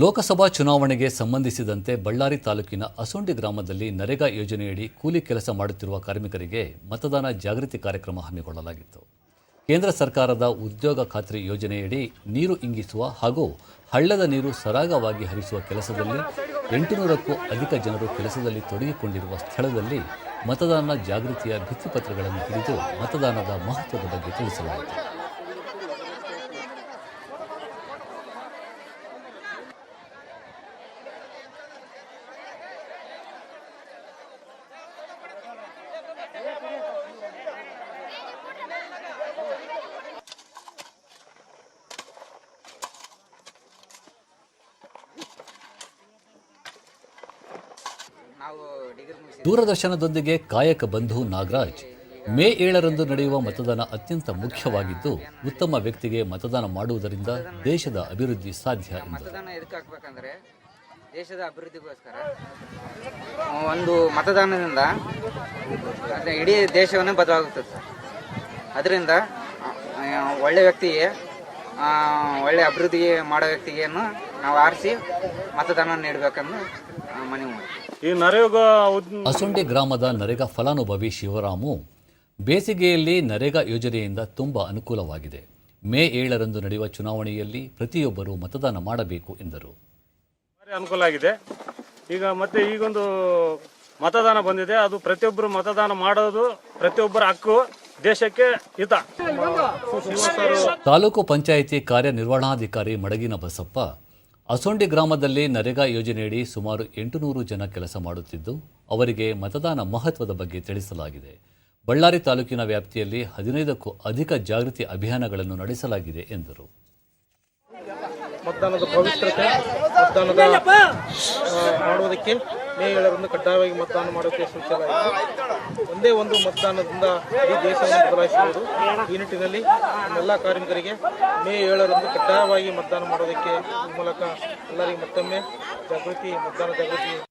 ಲೋಕಸಭಾ ಚುನಾವಣೆಗೆ ಸಂಬಂಧಿಸಿದಂತೆ ಬಳ್ಳಾರಿ ತಾಲೂಕಿನ ಅಸೊಂಡಿ ಗ್ರಾಮದಲ್ಲಿ ನರೇಗಾ ಯೋಜನೆಯಡಿ ಕೂಲಿ ಕೆಲಸ ಮಾಡುತ್ತಿರುವ ಕಾರ್ಮಿಕರಿಗೆ ಮತದಾನ ಜಾಗೃತಿ ಕಾರ್ಯಕ್ರಮ ಹಮ್ಮಿಕೊಳ್ಳಲಾಗಿತ್ತು. ಕೇಂದ್ರ ಸರ್ಕಾರದ ಉದ್ಯೋಗ ಖಾತ್ರಿ ಯೋಜನೆಯಡಿ ನೀರು ಇಂಗಿಸುವ ಹಾಗೂ ಹಳ್ಳದ ನೀರು ಸರಾಗವಾಗಿ ಹರಿಸುವ ಕೆಲಸದಲ್ಲಿ ಎಂಟುನೂರಕ್ಕೂ ಅಧಿಕ ಜನರು ಕೆಲಸದಲ್ಲಿ ತೊಡಗಿಕೊಂಡಿರುವ ಸ್ಥಳದಲ್ಲಿ ಮತದಾನ ಜಾಗೃತಿಯ ಭಿತ್ತಿಪತ್ರಗಳನ್ನು ಹಿಡಿದು ಮತದಾನದ ಮಹತ್ವದ ಬಗ್ಗೆ ತಿಳಿಸಲಾಯಿತು. ದೂರದರ್ಶನದೊಂದಿಗೆ ಕಾಯಕ ಬಂಧು ನಾಗರಾಜ್. ಮೇ ಏಳರಂದು ನಡೆಯುವ ಮತದಾನ ಅತ್ಯಂತ ಮುಖ್ಯವಾಗಿದ್ದು ಉತ್ತಮ ವ್ಯಕ್ತಿಗೆ ಮತದಾನ ಮಾಡುವುದರಿಂದ ದೇಶದ ಅಭಿವೃದ್ಧಿ ಸಾಧ್ಯ ಮತದಾನ ಎದಕ್ಕೆ ಹಾಕ್ಬೇಕಂದ್ರೆ ದೇಶದ ಅಭಿವೃದ್ಧಿಗೋಸ್ಕರ. ಒಂದು ಮತದಾನದಿಂದ ಇಡೀ ದೇಶವನ್ನೇ ಬದಲಾಗುತ್ತದೆ. ಸರ್ ಅದರಿಂದ ಒಳ್ಳೆ ವ್ಯಕ್ತಿಗೆ ಒಳ್ಳೆ ಅಭಿವೃದ್ಧಿ ಮಾಡೋ ವ್ಯಕ್ತಿಗೆಯನ್ನು ನಾವು ಆರಿಸಿ ಮತದಾನ ನೀಡಬೇಕನ್ನು ಮನವಿ ಮಾಡ್ತೀವಿ. ಈ ನರೇಗಾ ಅಸುಂಡಿ ಗ್ರಾಮದ ನರೇಗಾ ಫಲಾನುಭವಿ ಶಿವರಾಮು ಬೇಸಿಗೆಯಲ್ಲಿ ನರೇಗಾ ಯೋಜನೆಯಿಂದ ತುಂಬ ಅನುಕೂಲವಾಗಿದೆ. ಮೇ ಏಳರಂದು ನಡೆಯುವ ಚುನಾವಣೆಯಲ್ಲಿ ಪ್ರತಿಯೊಬ್ಬರು ಮತದಾನ ಮಾಡಬೇಕು ಎಂದರು. ಭಾರಿ ಅನುಕೂಲ ಆಗಿದೆ. ಈಗ ಮತ್ತೆ ಈಗೊಂದು ಮತದಾನ ಬಂದಿದೆ. ಅದು ಪ್ರತಿಯೊಬ್ಬರು ಮತದಾನ ಮಾಡೋದು ಪ್ರತಿಯೊಬ್ಬರ ಹಕ್ಕು ದೇಶಕ್ಕೆ ಹಿತ. ತಾಲೂಕು ಪಂಚಾಯಿತಿ ಕಾರ್ಯನಿರ್ವಹಣಾಧಿಕಾರಿ ಮಡಗಿನ ಬಸಪ್ಪ ಅಸೊಂಡಿ ಗ್ರಾಮದಲ್ಲಿ ನರೇಗಾ ಯೋಜನೆಯಡಿ ಸುಮಾರು ಎಂಟುನೂರು ಜನ ಕೆಲಸ ಮಾಡುತ್ತಿದ್ದು, ಅವರಿಗೆ ಮತದಾನ ಮಹತ್ವದ ಬಗ್ಗೆ ತಿಳಿಸಲಾಗಿದೆ. ಬಳ್ಳಾರಿ ತಾಲೂಕಿನ ವ್ಯಾಪ್ತಿಯಲ್ಲಿ ಹದಿನೈದಕ್ಕೂ ಅಧಿಕ ಜಾಗೃತಿ ಅಭಿಯಾನಗಳನ್ನು ನಡೆಸಲಾಗಿದೆ ಎಂದರು. ಮತದಾನದ ಪವಿತ್ರತೆ, ಮತದಾನದ ಮಾಡುವುದಕ್ಕೆ ಕಡ್ಡಾಯವಾಗಿ ಮತದಾನ ಮಾಡೋಕ್ಕೆ ಸೂಚಿಸಲಾಯಿತು ಒಂದೇ ಒಂದು ಮತದಾನದಿಂದ ಈ ದೇಶವನ್ನು ಬದಲಾಯಿಸಬಹುದು ಈ ನಿಟ್ಟಿನಲ್ಲಿ ಎಲ್ಲ ಕಾರ್ಮಿಕರಿಗೆ ಮೇ ಏಳರಂದು ಕಡ್ಡಾಯವಾಗಿ ಮತದಾನ ಮಾಡೋದಕ್ಕೆ ಮೂಲಕ ಎಲ್ಲರಿಗೆ ಮತ್ತೊಮ್ಮೆ ಜಾಗೃತಿ, ಮತದಾನ ಜಾಗೃತಿ.